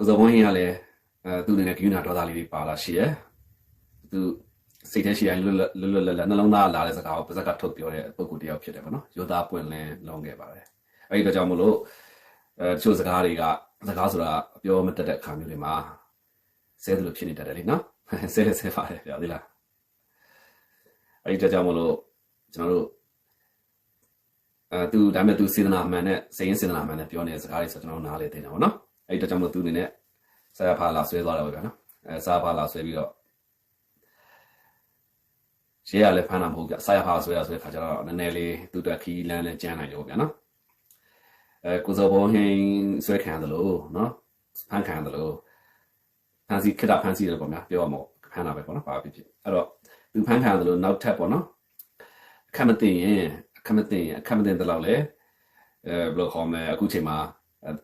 ကိုစောဘုန်းကြီးကလည်းအဲသူအနေနဲ့ကယူနာဒေါသလေးတွေပါလာရှိတယ်သူစိတ်ထဲရှိတိုင်းလွတ်လွတ်လွတ်လပ်လပ်နှလုံးသားလာတဲ့စကားကိုပါဇက်ကထုတ်ပြောတဲ့ပုံကူတယောက်ဖြစ်တယ်ပေါ့နော်ယောသားပွင့်လင်းလုံးခဲ့ပါတယ်အဲဒီတော့ကြောင့်မလို့အဲတချို့စကားတွေကစကားဆိုတာပြောမတတ်တဲ့အခါမျိုးတွေမှာဆဲသလိုဖြစ်နေတတ်တယ်လေနော်ဆဲဆဲပါတယ်ပြောသေးလားအဲဒီတော့ကြောင့်မလို့ကျွန်တော်တို့အဲသူဒါပေမဲ့သူစေတနာမှန်နဲ့စိတ်ရင်းစေတနာမှန်နဲ့ပြောနေတဲ့စကားတွေဆိုကျွန်တော်နားလေသိနေတာပေါ့နော် အဲဒီတော့ကြောင့်မလို့သူအနေနဲ့ဆရာဖာလာဆွဲသွားတယ်ပေါ့ဗျာနော်အဲဆရာဖာလာဆွဲပြီးတော့ရှေ့ရလည်းဖမ်းတာမဟုတ်ကြဆရာဖာဆွဲရဆွဲခါကျတော့နည်းနည်းလေးသူ့အတွက်ခီးလန်းနဲ့ကြမ်းနိုင်တယ်ပေါ့ဗျာနော်အဲကိုစောဘောဟင်းဆွဲခံတယ်လို့နော်ဖမ်းခံတယ်လို့ဖမ်းစီခက်တာဖမ်းစီတယ်ပေါ့ဗျာပြောရမို့ဖမ်းတာပဲပေါ့နော်ပါဖြစ်ဖြစ်အဲ့တော့သူဖမ်းခံတယ်လို့နောက်ထပ်ပေါ့နော်အခက်မသိရင်အခက်မသိရင်အခက်မသိတဲ့လောက်လေအဲဘယ်လိုခေါ်မလဲအခုချိန်မှာ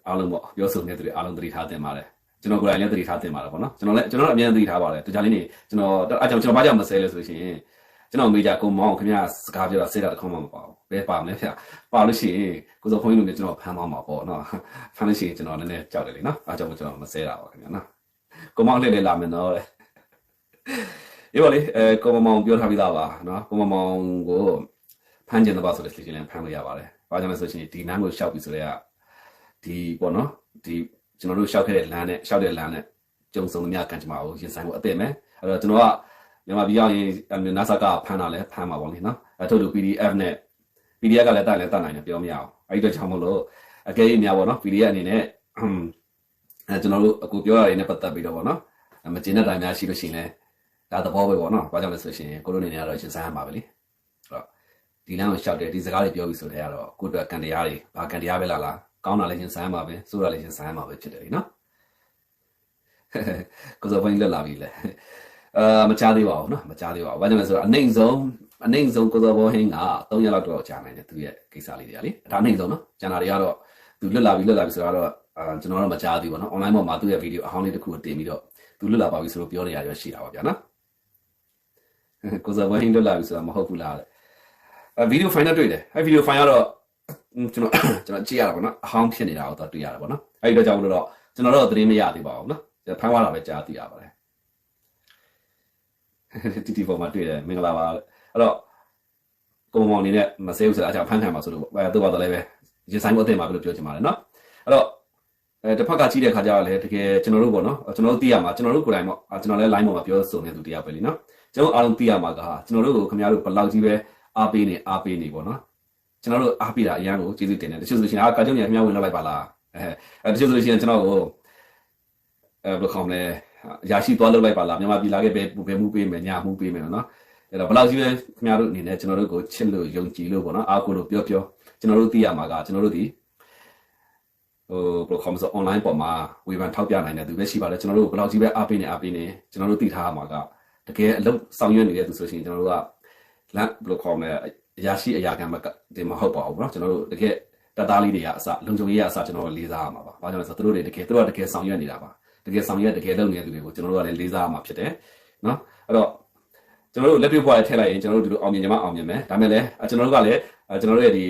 အားလုံးပေါ့ပြောဆိုနေတဲ့သူတွေအားလုံးသတိထားတင်ပါတယ်ကျွန်တော်ကိုယ်တိုင်လည်းသတိထားတင်ပါတယ်ပေါ့နော်ကျွန်တော်လည်းကျွန်တော်လည်းအမြဲသတိထားပါတယ်တခြားလေးနေကျွန်တော်အကြောင်းကျွန်တော်ဘာကြောင့်မဆဲလဲဆိုရှင်ကျွန်တော်မေးကြကိုမောင်ခင်ဗျာစကားပြောတာစေးတာတစ်ခေါက်မှမပါဘူးဘယ်ပါမလဲဗျပါလို့ရှိရင်ကိုစောဖုန်းကြီးတို့လည်းကျွန်တော်ဖမ်းသွားမှာပေါ့နော်ဖမ်းလို့ရှိရင်ကျွန်တော်လည်းနည်းနည်းကြောက်တယ်လေနော်အားကြောင့်ကျွန်တော်မဆဲတာပါခင်ဗျာနော်ကိုမောင်လည်းလည်းလာမယ်နော်တဲ့ဒီပါလေအဲကိုမောင်ပြောထားပြီးသားပါနော်ကိုမောင်ကိုဖမ်းကျင်တော့ဆိုလို့ရှိရင်လည်းဖမ်းလို့ရပါတယ်ဘာကြောင့်လဲဆိုရှင်ဒီနန်းကိုရှောက်ပြီးဆိုတော့ ဒီပေါ့နော်ဒီကျွန်တော်တို့ရှောက်ခဲ့တဲ့လမ်းနဲ့ရှောက်တဲ့လမ်းနဲ့ကြုံစုံသမျှကန်ကြမှာကိုရင်ဆိုင်ဖို့အသင့်ပဲအဲ့တော့ကျွန်တော်ကမြန်မာပြည်ရောက်ရင် NASA ကဖမ်းတာလဲဖမ်းမှာပေါ့လေနော်အထုတ်တူ PDF နဲ့ PDF ကလည်းတက်လည်းတက်နိုင်တယ်ပြောမရအောင်အဲ့ဒီတော့ကြောင့်မလို့အကယ်၍များပေါ့နော် PDF အနေနဲ့အဲကျွန်တော်တို့အခုပြောရတဲ့နဲ့ပတ်သက်ပြီးတော့ပေါ့နော်မကျင်းတဲ့တိုင်များရှိလို့ရှိရင်လည်းဒါသဘောပဲပေါ့နော်ဘာကြောင့်လဲဆိုရှင်ကိုလိုနေနေကတော့ရှင်းစားရမှာပဲလေအဲ့တော့ဒီလမ်းကိုရှောက်တယ်ဒီစကားတွေပြောပြီးဆိုတဲ့ကတော့ကိုအတွက်ကန်တရားတွေဘာကန်တရားပဲလားလား ကောင်းတာလည်းရှင်းစားရမှာပဲဆိုးတာလည်းရှင်းစားရမှာပဲဖြစ်တယ်လေနော်ကိုစောပိုင်းလက်လာပြီလေအာမချသေးပါဘူးနော်မချသေးပါဘူးဘာကြောင့်လဲဆိုတော့အနိုင်ဆုံးအနိုင်ဆုံးကိုစောဘောဟင်းက3ရက်လောက်တော့ကြာနိုင်တယ်သူရဲ့ကိစ္စလေးတွေကလေဒါအနိုင်ဆုံးနော်ကျန်တာတွေကတော့သူလွတ်လာပြီလွတ်လာပြီဆိုတော့အာကျွန်တော်တော့မချသေးဘူးနော် online ပေါ်မှာသူ့ရဲ့ဗီဒီယိုအဟောင်းလေးတစ်ခုကိုတင်ပြီးတော့သူလွတ်လာပါပြီဆိုတော့ပြောနေရရရှိတာပါဗျာနော်ကိုစောဘောဟင်းလွတ်လာပြီဆိုတာမဟုတ်ဘူးလားအဲဗီဒီယိုဖိုင်နဲ့တွေ့တယ်အဲဗီဒီယိုဖိုင်ကတော့ ကျွန်တော်ကျွန်တော်ကြည့်ရတာပေါ့နော်အဟောင်းဖြစ်နေတာကိုတော့တွေ့ရတာပေါ့နော်အဲဒီတော့ကြောင့်လို့တော့ကျွန်တော်တော့သတင်းမရသေးပါဘူးနော်ဖမ်းသွားတာပဲကြားသိရပါတယ်တီတီပေါ်မှာတွေ့တယ်မင်္ဂလာပါအဲ့တော့ကိုမောင်အနေနဲ့မဆဲဘူးဆိုတာအကြောင်းဖန်ခံပါဆိုလို့အဲတော့တော့လည်းပဲရင်ဆိုင်မှုအသင့်ပါလို့ပြောချင်ပါတယ်နော်အဲ့တော့အဲတစ်ဖက်ကကြီးတဲ့ခါကျတော့လည်းတကယ်ကျွန်တော်တို့ပေါ့နော်ကျွန်တော်တို့သိရမှာကျွန်တော်တို့ကိုယ်တိုင်ပေါ့ကျွန်တော်လည်း line ပေါ်မှာပြောဆိုနေသူတရားပဲလीနော်ကျွန်တော်အားလုံးသိရမှာကကျွန်တော်တို့ကိုခင်ဗျားတို့ဘယ်လောက်ကြီးပဲအားပေးနေအားပေးနေပေါ့နော် ကျွန်တော်တို့အားပေးတာအရန်ကိုကျေးဇူးတင်တယ်တချို့ဆိုရှင်အာကာကျုံညာခင်ဗျားဝင်လောက်လိုက်ပါလားအဲတချို့ဆိုရှင်ကျွန်တော်ကိုအဲဘယ်လိုခေါ်မလဲရရှိသွားလုပ်လိုက်ပါလားမြန်မာပြည်လာခဲ့ပဲဘယ်မှုပေးမယ်ညာမှုပေးမယ်နော်အဲ့တော့ဘယ်လောက်ကြီးပဲခင်ဗျားတို့အနေနဲ့ကျွန်တော်တို့ကိုချစ်လို့ယုံကြည်လို့ပေါ့နော်အားကိုလို့ပြောပြောကျွန်တော်တို့သိရမှာကကျွန်တော်တို့ဒီဟိုဘယ်လိုခေါ်မလဲ online ပေါ်မှာဝေဖန်ထောက်ပြနိုင်တဲ့သူပဲရှိပါတယ်ကျွန်တော်တို့ဘယ်လောက်ကြီးပဲအားပေးနေအားပေးနေကျွန်တော်တို့သိထားရမှာကတကယ်အလုပ်ဆောင်ရွက်နေတဲ့သူဆိုရှင်ကျွန်တော်တို့ကလမ်းဘယ်လိုခေါ်မလဲ အရာရှိအရာခံမတင်မဟုတ်ပါဘူးเนาะကျွန်တော်တို့တကယ်တက်သားလေးတွေကအစလုံခြုံရေးကအစကျွန်တော်တို့လေးစားရမှာပါ။ဘာကြောင့်လဲဆိုတော့သူတို့တွေတကယ်သူတို့ကတကယ်ဆောင်ရွက်နေတာပါ။တကယ်ဆောင်ရွက်တကယ်လုပ်နေတဲ့သူတွေကိုကျွန်တော်တို့ကလည်းလေးစားရမှာဖြစ်တယ်နော်အဲ့တော့ကျွန်တော်တို့လက်တွေ့ဘွားထည့်လိုက်ရင်ကျွန်တော်တို့ဒီလိုအောင်မြင်ကြမှာအောင်မြင်မယ်ဒါမဲ့လည်းကျွန်တော်တို့ကလည်းကျွန်တော်တို့ရဲ့ဒီ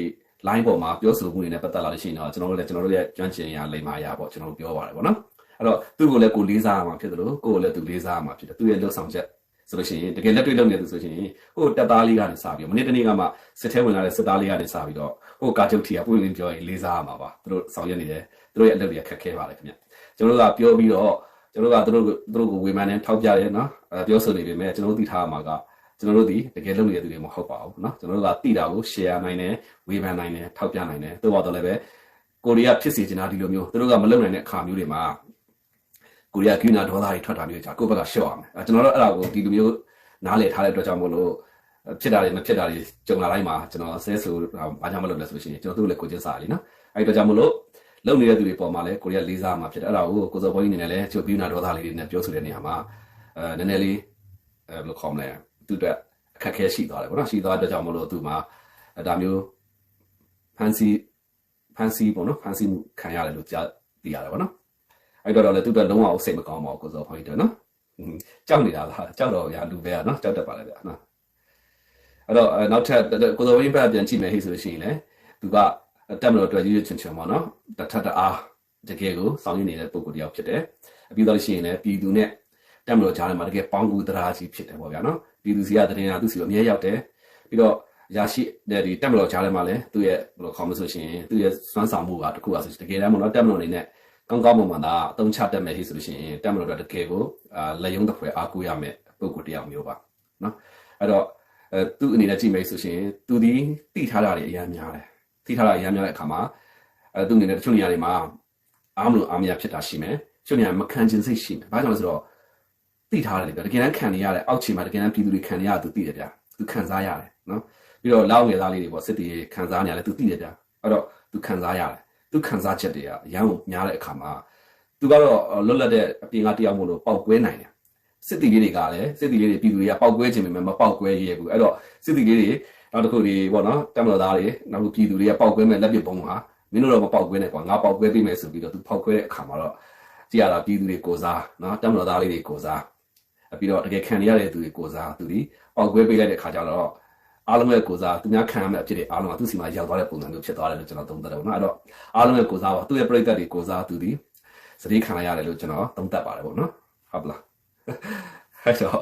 line ပေါ်မှာပြောဆိုမှုတွေနဲ့ပတ်သက်လာလို့ရှိရင်တော့ကျွန်တော်တို့လည်းကျွန်တော်တို့ရဲ့ကျွမ်းကျင်ရာလိမ္မာရာပေါ့ကျွန်တော်တို့ပြောပါတယ်ပေါ့နော်အဲ့တော့သူ့ကိုလည်းကိုလေးစားရမှာဖြစ်တယ်လို့ကိုယ်ကိုလည်းသူလေးစားရမှာဖြစ်တယ်သူ့ရဲ့လှုပ်ဆောင်ချက် ဆိုလို့ရှိရင်တကယ်လက်တွေ့လုပ်နေသူဆိုရှင်ဟိုတက်သားလေးကနေစပြီးမနေ့တနေ့ကမှစစ်ထဲဝင်လာတဲ့စစ်သားလေးကနေစပြီးတော့ဟိုကာချုပ်ထီကပွင့်လင်းပြောရင်လေးစားရမှာပါသူတို့ဆောင်ရွက်နေတယ်သူတို့ရဲ့အလုပ်တွေခက်ခဲပါတယ်ခင်ဗျကျွန်တော်တို့ကပြောပြီးတော့ကျွန်တော်တို့ကသူတို့သူတို့ကိုဝေမှန်းနေထောက်ပြတယ်နော်အဲပြောဆိုနေပေမဲ့ကျွန်တော်တို့သိထားရမှာကကျွန်တော်တို့ဒီတကယ်လုပ်နေတဲ့သူတွေမဟုတ်ပါဘူးเนาะကျွန်တော်တို့ကသိတာကို share နိုင်တယ်ဝေဖန်နိုင်တယ်ထောက်ပြနိုင်တယ်သို့တော်လည်းပဲကိုရီးယားဖြစ်စီချင်တာဒီလိုမျိုးသူတို့ကမလုပ်နိုင်တဲ့အခါမျိုးတွေမှာ ကိုရီးယားကိနာဒေါသတွေထွက်တာမျိုးကြာကိုယ့်ဘက်ကရှော့ရမယ်အဲကျွန်တော်တို့အဲ့ဒါကိုဒီလိုမျိုးနားလည်ထားတဲ့အတွက်ကြောင့်မို့လို့ဖြစ်တာတွေမဖြစ်တာတွေကြုံလာတိုင်းမှာကျွန်တော်ဆဲဆိုဘာကြောင့်မလုပ်လဲဆိုရှင်ကျွန်တော်တို့လည်းကိုချင်းစားလीနော်အဲ့အတွက်ကြောင့်မို့လို့လုံနေတဲ့သူတွေပေါ်မှာလည်းကိုရီးယားလေးစားမှာဖြစ်တယ်အဲ့ဒါကိုကိုစော်ဘွားကြီးအနေနဲ့လည်းချုပ်ပြီးနာဒေါသလေးတွေနဲ့ပြောဆိုတဲ့နေရာမှာအဲနည်းနည်းလေးအဲဘယ်လိုခေါ်မလဲသူ့အတွက်အခက်အခဲရှိသွားတယ်ပေါ့နော်ရှိသွားတဲ့ကြောင့်မလို့သူမှာဒါမျိုးဖန်စီဖန်စီပေါ့နော်ဖန်စီမှုခံရတယ်လို့ကြားသိရတယ်ပေါ့နော် အဲ့တော့လည်းသူ့အတွက်လုံးဝစိတ်မကောင်းပါဘူးကိုစော်ဘွားကြီးတို့နော်ကြောက်နေတာလားကြောက်တော့ရလူပဲอ่ะနော်ကြောက်တတ်ပါလေဗျာနော်အဲ့တော့နောက်ထပ်ကိုစော်ဘွားကြီးဘက်ပြန်ကြည့်မယ်ဟိဆိုလို့ရှိရင်လေသူကတက်မလို့အတွက်ရွရွချွန်ချွန်ပေါ့နော်တထက်တအားတကယ်ကိုဆောင်ရွက်နေတဲ့ပုံကိုယ်တယောက်ဖြစ်တယ်အပြီးတော့ရှိရင်လည်းပြည်သူနဲ့တက်မလို့ကြားထဲမှာတကယ်ပေါင်းကူတရားကြီးဖြစ်တယ်ပေါ့ဗျာနော်ပြည်သူစီကတရင်ကသူစီကိုအမြဲရောက်တယ်ပြီးတော့ရရှိတဲ့ဒီတက်မလို့ကြားထဲမှာလည်းသူ့ရဲ့ဘယ်လိုခေါ်မဆိုရှင်သူ့ရဲ့စွမ်းဆောင်မှုကတခုပါဆိုတကယ်တမ်းမလို့တက်မလို့အနေနဲ့ ကောင်းကောင်းမွန်မွန်သာအသုံးချတတ်မယ်ဟိဆိုလို့ရှိရင်တက်မလို့တကယ်ကိုအာလက်ယုံတစ်ဖွဲအားကိုးရမယ်ပုံကိုယ်တယောက်မျိုးပါနော်အဲ့တော့အဲသူ့အနေနဲ့ကြည့်မယ်ဆိုရှင်သူဒီတိထားတာတွေအများများတယ်တိထားတာအများများတဲ့အခါမှာအဲသူ့အနေနဲ့တချို့နေရာတွေမှာအားမလို့အားမရဖြစ်တာရှိမယ်တချို့နေရာမခံကျင်စိတ်ရှိမယ်ဘာကြောင့်လဲဆိုတော့တိထားတယ်လေတကယ်တမ်းခံနေရတယ်အောက်ခြေမှာတကယ်တမ်းပြည်သူတွေခံနေရသူသိတယ်ဗျာသူခံစားရတယ်နော်ပြီးတော့လောက်ငယ်သားလေးတွေပေါ့စစ်တီခံစားနေရတယ်သူသိတယ်ဗျာအဲ့တော့သူခံစားရတယ် သူခံစားချက်တွေကအရန်ကိုများတဲ့အခါမှာသူကတော့လွတ်လပ်တဲ့အပြင်ကတယောက်မို့လို့ပောက်ကွဲနိုင်တယ်စစ်တီလေးတွေကလည်းစစ်တီလေးတွေပြည်သူတွေကပောက်ကွဲခြင်းပဲမပောက်ကွဲရဲဘူးအဲ့တော့စစ်တီလေးတွေနောက်တစ်ခုတွေပေါ့နော်တက်မတော်သားတွေနောက်တစ်ပြည်သူတွေကပောက်ကွဲမဲ့လက်ပစ်ပုံးဟာမင်းတို့တော့မပောက်ကွဲနဲ့ကွာငါပောက်ကွဲပြီးမယ်ဆိုပြီးတော့သူပောက်ကွဲတဲ့အခါမှာတော့ကြည့်ရတာပြည်သူတွေကိုစားနော်တက်မတော်သားလေးတွေကိုစားပြီးတော့တကယ်ခံရတဲ့သူတွေကိုစားသူဒီပောက်ကွဲပေးလိုက်တဲ့အခါကျတော့ အားလုံးရဲ့ကိုစားသူများခံရမယ့်အဖြစ်တွေအားလုံးကသူ့စီမှာရောက်သွားတဲ့ပုံစံမျိုးဖြစ်သွားတယ်လို့ကျွန်တော်သုံးသပ်တယ်ပေါ့နော်အဲ့တော့အားလုံးရဲ့ကိုစားပါသူ့ရဲ့ပြိတ္တတွေကိုစားသူဒီစတိခံလိုက်ရတယ်လို့ကျွန်တော်သုံးသပ်ပါတယ်ပေါ့နော်ဟုတ်ပလားအဲ့တော့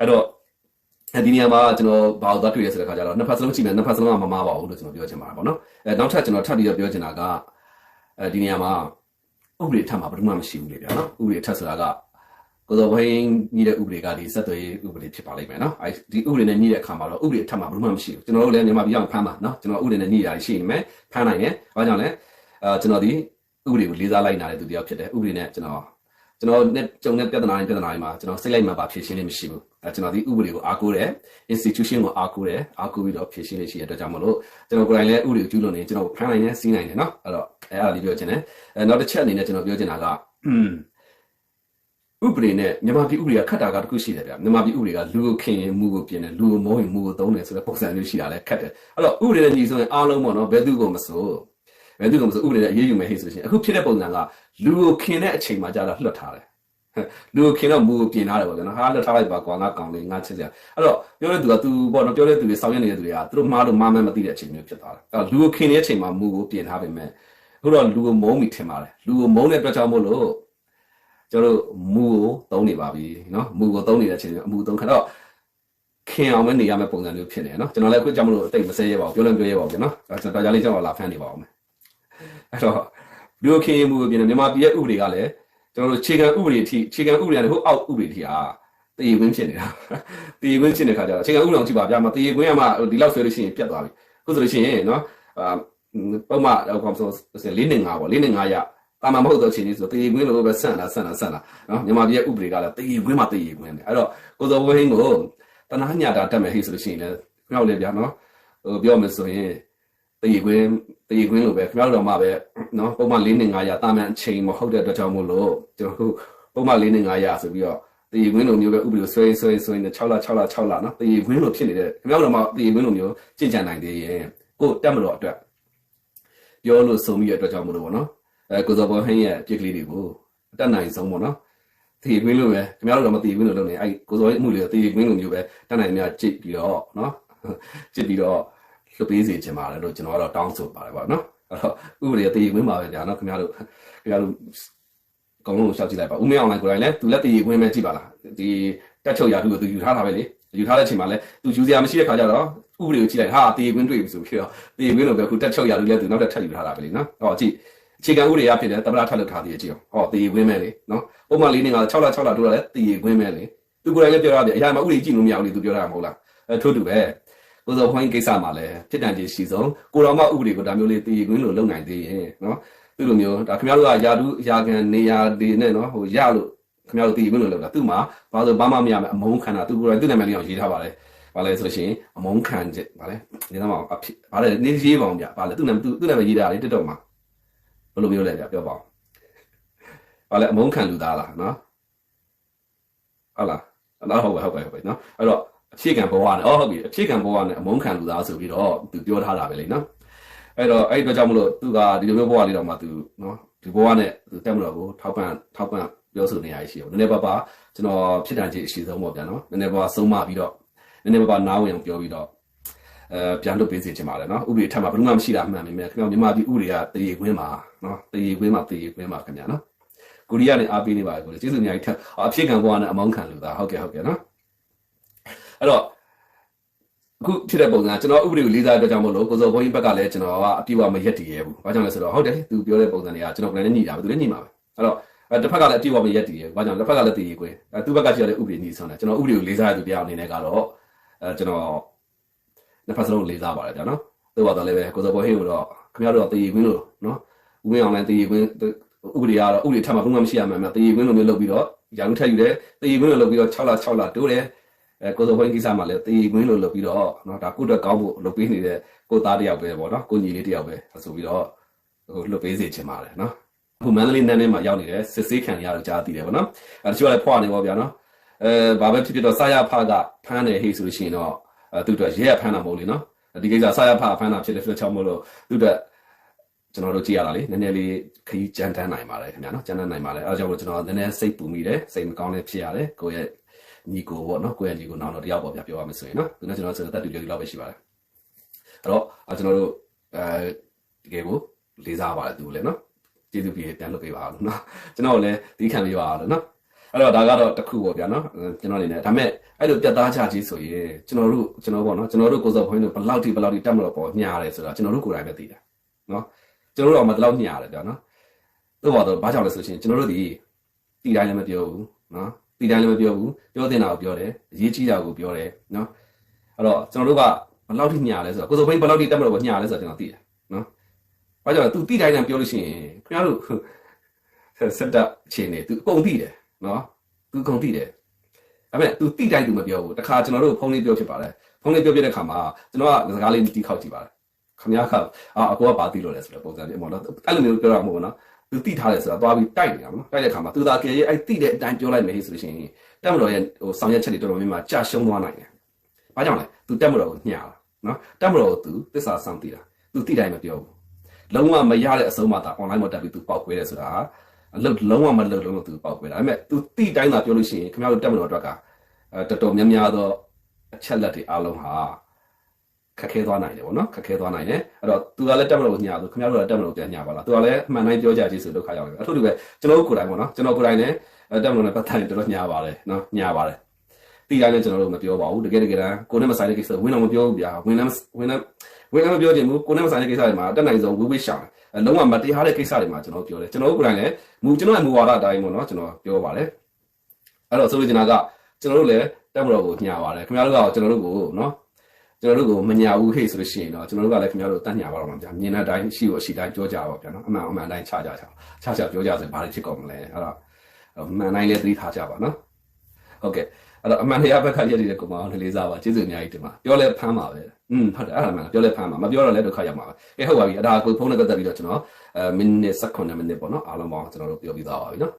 အဲ့တော့ဒီနေရာမှာကျွန်တော်ဘာလို့သွားတွေ့ရဆိုတဲ့ခါကျတော့နှစ်ဖက်စလုံးကြည့်မယ်နှစ်ဖက်စလုံးကမမားပါဘူးလို့ကျွန်တော်ပြောချင်ပါတယ်ပေါ့နော်အဲနောက်ထပ်ကျွန်တော်ထပ်ပြီးတော့ပြောချင်တာကအဲဒီနေရာမှာဥပဒေထပ်မှာဘယ်သူမှမရှိဘူးလေဗျာနော်ဥပဒေထပ်ဆိုတာက ကိုယ်တော်ဘင်းညီတဲ့ဥပဒေကဒီစက်သွေးဥပဒေဖြစ်ပါလိမ့်မယ်နော်အဲဒီဥပဒေနဲ့ညီတဲ့အခါမှာတော့ဥပဒေထပ်မှာဘယ်သူမှမရှိဘူးကျွန်တော်တို့လည်းမြန်မာပြည်အောင်ဖမ်းပါနော်ကျွန်တော်ဥပဒေနဲ့ညီရရှိနေမယ်ဖမ်းနိုင်တယ်ဘာကြောင့်လဲအဲကျွန်တော်ဒီဥပဒေကိုလေးစားလိုက်နာတဲ့သူတယောက်ဖြစ်တယ်ဥပဒေနဲ့ကျွန်တော်ကျွန်တော်နဲ့ကြုံတဲ့ပြဿနာတွေပြဿနာတွေမှာကျွန်တော်စိတ်လိုက်မှပါဖြေရှင်းလို့မရှိဘူးအဲကျွန်တော်ဒီဥပဒေကိုအားကိုးတယ် institution ကိုအားကိုးတယ်အားကိုးပြီးတော့ဖြေရှင်းလို့ရှိရတဲ့အတွက်ကြောင့်မလို့ကျွန်တော်ကိုယ်တိုင်လည်းဥပဒေကိုကျူးလွန်နေကျွန်တော်ဖမ်းနိုင်တယ်စီးနိုင်တယ်နော်အဲ့တော့အဲ့ဒါလေးပြောချင်တယ်အဲနောက်တစ်ချက်အနေနဲ့ကျွန်တော်ပြောချင်တာက ဥပဒေနဲ့မြန်မာပြည်ဥပဒေကခတ်တာကတခုရှိတယ်ဗျမြန်မာပြည်ဥပဒေကလူကိုခင်ရင်မူကိုပြင်တယ်လူကိုမောရင်မူကိုသုံးတယ်ဆိုတဲ့ပုံစံမျိုးရှိတာလဲခတ်တယ်အဲ့တော့ဥပဒေနဲ့ညီဆိုရင်အားလုံးပေါ့နော်ဘယ်သူကိုမဆိုဘယ်သူကမဆိုဥပဒေနဲ့အရေးယူမယ်ဟိဆိုရှင်အခုဖြစ်တဲ့ပုံစံကလူကိုခင်တဲ့အချိန်မှာကြာတော့လွတ်ထားတယ်လူကိုခင်တော့မူကိုပြင်ထားတယ်ပေါ့ကျွန်တော်ဟာလွတ်ထားလိုက်ပါကွာငါကောင်လေးငါချစ်စရာအဲ့တော့ပြောတဲ့သူကသူပေါ့နော်ပြောတဲ့သူတွေစောင့်ရနေတဲ့သူတွေကသူတို့မားလို့မားမှန်းမသိတဲ့အချိန်မျိုးဖြစ်သွားတယ်အဲ့တော့လူကိုခင်တဲ့အချိန်မှာမူကိုပြင်ထားပေမဲ့အခုတော့လူကိုမုန်းမိထင်ပါတယ်လူကိုမုန်းတဲ့အတွက်ကြောင့်မို့လို့ ကျွန်တော်တို့မူကိုသုံးနေပါပြီနော်မူကိုသုံးနေတဲ့အချိန်မှာအမူသုံးခါတော့ခင်အောင်မနေရမယ့်ပုံစံမျိုးဖြစ်နေနော်ကျွန်တော်လည်းအခုကြောင့်မလို့အတိတ်မစဲရပါဘူးပြောလည်းပြောရပါဘူးနော်ဒါကျွန်တော်ဒါကြလေးကျွန်တော်လာဖန်နေပါအောင်မယ်အဲ့တော့ဒီလိုခင်မူကိုပြင်မြန်မာပြည်ရဲ့ဥပဒေကလည်းကျွန်တော်တို့ခြေခံဥပဒေအထိခြေခံဥပဒေနဲ့ဟိုအောက်ဥပဒေအထိဟာတည်ခွင့်ဖြစ်နေတာတည်ခွင့်ဖြစ်နေတဲ့ခါကျတော့ခြေခံဥပဒေအောင်ကြည့်ပါဗျာမတည်ခွင့်ရမှဒီလောက်ဆွဲလို့ရှိရင်ပြတ်သွားပြီအခုဆိုလို့ရှိရင်နော်အာပုံမှန်ဟိုကောင်ဆို၄၅ပေါ့၄၅ရ တာမမဟုတ်တော့ချင်းလေးဆိုတည်ခွင့်လို့ပဲဆန့်လာဆန့်လာဆန့်လာနော်မြန်မာပြည်ရဲ့ဥပဒေကလည်းတည်ခွင့်မှတည်ခွင့်တယ်အဲ့တော့ကိုစောဝင်းကိုတနာညတာတက်မယ်ဟိဆိုလို့ရှိရင်လည်းပြောက်လေဗျာနော်ဟိုပြောမယ်ဆိုရင်တည်ခွင့်တည်ခွင့်လို့ပဲခင်ဗျားတို့တော့မှပဲနော်ပုံမှန်၄နဲ့၅ရတာမန်အချိန်မဟုတ်တဲ့အတွက်ကြောင့်မို့လို့ကျွန်တော်ပုံမှန်၄နဲ့၅ရဆိုပြီးတော့တည်ခွင့်လိုမျိုးပဲဥပဒေဆွဲဆွဲဆွဲနေ6လ6လ6လနော်တည်ခွင့်လိုဖြစ်နေတဲ့ခင်ဗျားတို့မှတည်ခွင့်လိုမျိုးကြင်ကြံနိုင်သေးရင်ကိုတက်မလို့အတွက်ပြောလို့ဆုံးပြီးတဲ့အတွက်ကြောင့်မို့လို့ပေါ့နော် အဲကိုစောဘောဟင်းရဲ့ပြစ်ကလေးတွေကိုအတက်နိုင်ဆုံးပေါ့နော်တည်ခွင့်လို့ပဲခင်ဗျားတို့တော့မတည်ခွင့်လို့လုပ်နေအဲကိုစောရဲ့အမှုလေးတည်ခွင့်လိုမျိုးပဲတက်နိုင်များကြိတ်ပြီးတော့နော်ကြိတ်ပြီးတော့လွတ်ပေးစေချင်ပါတယ်လို့ကျွန်တော်ကတော့တောင်းဆိုပါတယ်ပေါ့နော်အဲ့တော့ဥပဒေတည်ဝင်ပါပဲဗျာနော်ခင်ဗျားတို့ခင်ဗျားတို့အကုန်လုံးရှောက်ကြည့်လိုက်ပါဦးမင်းအောင်လိုင်းကိုယ်တိုင်လည်းသူလက်တည်ဝင်မဲ့ကြည့်ပါလားဒီတက်ချုပ်ရာသူကိုသူယူထားတာပဲလေယူထားတဲ့အချိန်မှာလည်းသူယူစရာမရှိတဲ့ခါကျတော့ဥပဒေကိုကြည့်လိုက်ဟာတည်ဝင်တွေ့ပြီဆိုပြီးတော့တည်ဝင်လို့ပဲခုတက်ချုပ်ရာသူလည်းသူနောက်ထပ်ထပ်ယူထားတာပဲလေနော်ဟောကြည့် အခြေခံဥပဒေအဖြစ်လည်းတမရထပ်လုပ်ထားသေးတယ်ကြည့်အောင်ဟောတည်ဝင်မဲ့လေနော်ပုံမှန်လေးနေက6လ6လတိုးတာလည်းတည်ဝင်မဲ့လေသူကိုယ်တိုင်လည်းပြောရတယ်အရာမှာဥပဒေကြည့်လို့မရဘူးလေသူပြောတာမဟုတ်လားအဲထို့တူပဲကိုစောဟိုင်းကိစ္စမှာလည်းဖြစ်တန်ကြီးရှိဆုံးကိုတော်မဥပဒေကိုဒါမျိုးလေးတည်ခွင်းလို့လုပ်နိုင်သေးရဲ့နော်သူလိုမျိုးဒါခင်ဗျားတို့ကယာတုယာခံနေရာတွေနဲ့နော်ဟိုရလို့ခင်ဗျားတို့တည်ခွင်းလို့လုပ်တာသူ့မှာဘာလို့ဘာမှမရမယ်အမုန်းခံတာသူကိုယ်တိုင်သူ့နာမည်လေးအောင်ရေးထားပါလေဘာလဲဆိုရှင်အမုန်းခံချက်ဘာလဲနေသားမအောင်အဖြစ်ဘာလဲနေရေးပါအောင်ဗျဘာလဲသူ့နာမည်သူ့နာမည်ရေးတာလေတက်တော့မှာ ဘယ်လိုမျိုးလဲဗျပြောပါဦးဘာလဲအမုန်းခံလူသားလားနော်ဟုတ်လားအဲ့တော့ဟုတ်ပဲဟုတ်ပဲဟုတ်ပဲနော်အဲ့တော့အဖြစ်ကံဘဝနဲ့အော်ဟုတ်ပြီအဖြစ်ကံဘဝနဲ့အမုန်းခံလူသားဆိုပြီးတော့သူပြောထားတာပဲလေနော်အဲ့တော့အဲ့ဒီအတွက်ကြောင့်မလို့သူကဒီလိုမျိုးဘဝလေးတော့မှသူနော်ဒီဘဝနဲ့သူတက်မလို့ကိုထောက်ပံ့ထောက်ပံ့ပြောဆိုနေရရှိအောင်နည်းနည်းပါးပါကျွန်တော်ဖြစ်တန်ကြီးအရှိဆုံးပေါ့ဗျာနော်နည်းနည်းပါးဆုံးမပြီးတော့နည်းနည်းပါးပါနားဝင်အောင်ပြောပြီးတော့ အဲပြန်လွတ်ပေးစေချင်ပါတယ်နော်ဥပဒေထပ်မှာဘယ်သူမှမရှိတာမှန်ပေမဲ့ခင်ဗျာမြန်မာပြည်ဥပဒေကတရေခွင်းမှာနော်တရေခွင်းမှာတရေခွင်းမှာခင်ဗျာနော်ကိုရီးယားနဲ့အားပေးနေပါတယ်ကိုကျေးဇူးအများကြီးထပ်အဖြစ်ခံဘွားနဲ့အမောင်းခံလို့ဒါဟုတ်ကဲ့ဟုတ်ကဲ့နော်အဲ့တော့အခုဖြစ်တဲ့ပုံစံကျွန်တော်ဥပဒေကိုလေးစားတဲ့ကြောင့်မလို့ကိုစောဘုန်းကြီးဘက်ကလည်းကျွန်တော်ကအပြည့်အဝမရက်တည်ရဘူး။ဘာကြောင့်လဲဆိုတော့ဟုတ်တယ်သူပြောတဲ့ပုံစံတွေကကျွန်တော်ကလည်းညှိတာပဲသူလည်းညှိမှာပဲ။အဲ့တော့အဲတစ်ဖက်ကလည်းအပြည့်အဝမရက်တည်ရဘူး။ဘာကြောင့်လဲတစ်ဖက်ကလည်းတည်ရခွေ။အဲသူ့ဘက်ကကြည့်ရတဲ့ဥပဒေညှိဆုံးတယ်ကျွန်တော်ဥပဒေကိုလေးစားတဲ့သူတရားအနေနဲ့ကတော့အဲကျွန်တော် နှစ်ဖက်စလုံးလေးစားပါတယ်ဗျာနော်။သို့ပါတော့လည်းပဲကိုစောဘုန်းကြီးကတော့ခင်ဗျားတို့ကတည်ရခွင်းလို့နော်။ဦးဝင်းအောင်လည်းတည်ရခွင်းဥပဒေကတော့ဥပဒေထပ်မှာဘုံမှမရှိရမှာတည်ရခွင်းလိုမျိုးလုပ်ပြီးတော့ရာလူထက်ယူတယ်တည်ရခွင်းလိုလုပ်ပြီးတော့6လ6လတိုးတယ်အဲကိုစောဘုန်းကြီးကိစ္စမှာလည်းတည်ရခွင်းလိုလုပ်ပြီးတော့နော်ဒါကုတ်တော့ကောင်းဖို့လုပ်ပေးနေတဲ့ကိုသားတယောက်ပဲပေါ့နော်ကိုညီလေးတယောက်ပဲဆိုပြီးတော့ဟိုလွတ်ပေးစေချင်ပါတယ်နော်အခုမန္တလေးနန်းထဲမှာရောက်နေတယ်စစ်ဆေးခံရတော့ကြားသိတယ်ပေါ့နော်အဲတချို့ကလည်းဖွာနေပေါ့ဗျာနော်အဲဘာပဲဖြစ်ဖြစ်တော့စာရဖကဖမ်းတယ်ဟေ့ဆိုလို့ရှိရင်တော့ အဲသူတို့ရဲရဖမ်းတာမဟုတ်လေနော်ဒီကိစ္စစာရဖဖမ်းတာဖြစ်တဲ့ဖြစ်ချောင်းမလို့သူတို့ကျွန်တော်တို့ကြည့်ရတာလေနည်းနည်းလေးခရီးကြမ်းတမ်းနိုင်ပါတယ်ခင်ဗျာနော်ကြမ်းတမ်းနိုင်ပါတယ်အဲဒါကြောင့်မို့ကျွန်တော်နည်းနည်းစိတ်ပူမိတယ်စိတ်မကောင်းလည်းဖြစ်ရတယ်ကိုယ့်ရဲ့ညီကိုပေါ့နော်ကိုယ့်ရဲ့ညီကိုနောက်တော့တယောက်ပေါ့ဗျာပြောရမယ်ဆိုရင်နော်သူနဲ့ကျွန်တော်ဆိုတော့တက်တူလေးလောက်ပဲရှိပါတယ်အဲ့တော့ကျွန်တော်တို့အဲတကယ်ကိုလေးစားပါတယ်သူလည်းနော်ကျေးဇူးပြုပြန်လုပ်ပေးပါလို့နော်ကျွန်တော်လည်းဒီခံပေးပါလို့နော် အဲ့တော့ဒါကတော့တစ်ခုပေါ့ဗျာနော်ကျွန်တော်အနေနဲ့ဒါမဲ့အဲ့လိုပြတ်သားချခြင်းဆိုရင်ကျွန်တော်တို့ကျွန်တော်ပေါ့နော်ကျွန်တော်တို့ကိုစောဖွင့်တို့ဘယ်လောက်ထိဘယ်လောက်ထိတက်မလို့ပေါ့ညားတယ်ဆိုတာကျွန်တော်တို့ကိုယ်တိုင်ပဲသိတယ်နော်ကျွန်တော်တို့တော့မတလောက်ညားတယ်ဗျာနော်သို့ပါတော့ဘာကြောင့်လဲဆိုရှင်ကျွန်တော်တို့ဒီတီတိုင်းလည်းမပြောဘူးနော်တီတိုင်းလည်းမပြောဘူးပြောတင်တာကိုပြောတယ်အရေးကြီးတာကိုပြောတယ်နော်အဲ့တော့ကျွန်တော်တို့ကဘယ်လောက်ထိညားလဲဆိုတော့ကိုစောဖွင့်ဘယ်လောက်ထိတက်မလို့ပေါ့ညားလဲဆိုတော့ကျွန်တော်သိတယ်နော်ဘာကြောင့်လဲ तू တီတိုင်းလည်းပြောလို့ရှိရင်ခင်ဗျားတို့စက်တက်အခြေအနေ तू အကုန်သိတယ် နော် तू အကုန်သိတယ်ဒါပေမဲ့ तू တိတိုင်း तू မပြောဘူးတခါကျွန်တော်တို့ဖုန်းလေးပြောဖြစ်ပါတယ်ဖုန်းလေးပြောပြတဲ့ခါမှာကျွန်တော်ကစကားလေးတီးခောက်ကြည့်ပါတယ်ခမရခါအာအကိုကဘာသိလို့လဲဆိုတော့ပုံစံလေးပေါ့နော်အဲ့လိုမျိုးပြောတာမဟုတ်ဘူးနော် तू တိထားတယ်ဆိုတာသွားပြီးတိုက်နေတာနော်တိုက်တဲ့ခါမှာ तू သာကယ်ရေးအဲ့တိတဲ့အတိုင်းပြောလိုက်မယ်ဆိုလို့ရှိရင်တက်မတော်ရဲ့ဟိုဆောင်ရွက်ချက်တွေတော်တော်များများကြာရှုံးသွားနိုင်တယ်ဘာကြောင့်လဲ तू တက်မတော်ကိုညှာတာနော်တက်မတော်ကို तू သစ္စာဆောင်တည်တာ तू တိတိုင်းမပြောဘူးလုံးဝမရတဲ့အဆုံးမှသာ online မှာတက်ပြီး तू ပေါက်ခွဲတယ်ဆိုတာ အလုပ်လုံးဝမလုပ်လို့သူပေါက်ကွဲတာဒါပေမဲ့သူတိတိုင်းသာပြောလို့ရှိရင်ခင်ဗျားတို့တက်မလို့အတွက်ကတော်တော်များများသောအချက်လက်တွေအားလုံးဟာခက်ခဲသွားနိုင်တယ်ဗောနော်ခက်ခဲသွားနိုင်တယ်အဲ့တော့သူကလည်းတက်မလို့ညာဆိုခင်ဗျားတို့ကတက်မလို့ပြန်ညာပါလားသူကလည်းအမှန်တိုင်းပြောကြကြည့်ဆိုဒုက္ခရောက်တယ်အထူးတူပဲကျွန်တော်ကိုယ်တိုင်ဗောနော်ကျွန်တော်ကိုယ်တိုင်လည်းတက်မလို့လည်းပတ်သက်ရင်တော်တော်ညာပါတယ်နော်ညာပါတယ်တိတိုင်းလည်းကျွန်တော်တို့မပြောပါဘူးတကယ်တကယ်တမ်းကိုယ်နဲ့မဆိုင်တဲ့ကိစ္စဝင်းတော့မပြောဘူးဗျာဝင်းလည်းဝင်းလည်းဝင်းလည်းမပြောချင်ဘူးကိုယ်နဲ့မဆိုင်တဲ့ကိစ္စတွေမှာတက်နိုင်ဆုံးဝေးဝေးရှောင်တယ် လုံးဝမတရားတဲ့ကိစ္စတွေမှာကျွန်တော်ပြောတယ်ကျွန်တော်တို့ကိုယ်တိုင်လည်းမူကျွန်တော်ရဲ့မူဝါဒအတိုင်းပေါ့နော်ကျွန်တော်ပြောပါတယ်အဲ့တော့ဆိုလိုချင်တာကကျွန်တော်တို့လည်းတက်မတော်ကိုညှာပါတယ်ခင်ဗျားတို့ကကျွန်တော်တို့ကိုနော်ကျွန်တော်တို့ကိုမညာဘူးဟေ့ဆိုလို့ရှိရင်တော့ကျွန်တော်တို့ကလည်းခင်ဗျားတို့တတ်ညာပါတော့မှာဗျာမြင်တဲ့အတိုင်းရှိကိုရှိတိုင်းပြောကြပါဗျာနော်အမှန်အမှန်တိုင်းချကြချချချပြောကြဆိုဘာတွေဖြစ်ကုန်မလဲအဲ့တော့မှန်တိုင်းလည်းသတိထားကြပါနော်ဟုတ်ကဲ့ အဲ့တော့အမှန်တရားဘက်ကရည်ရည်ကိုမအောင်လေးစားပါကျေးဇူးအများကြီးတင်ပါပြောလဲဖမ်းပါပဲอืมဟုတ်တယ်အဲ့ဒါမှန်ပြောလဲဖမ်းပါမပြောတော့လည်းဒုက္ခရောက်မှာပဲကဲဟုတ်ပါပြီအဲ့ဒါကိုဖုန်းနဲ့ပတ်သက်ပြီးတော့ကျွန်တော်အဲမိနစ်18မိနစ်ပေါ့နော်အားလုံးပေါင်းကျွန်တော်တို့ပြောပြီးသားပါပြီနော်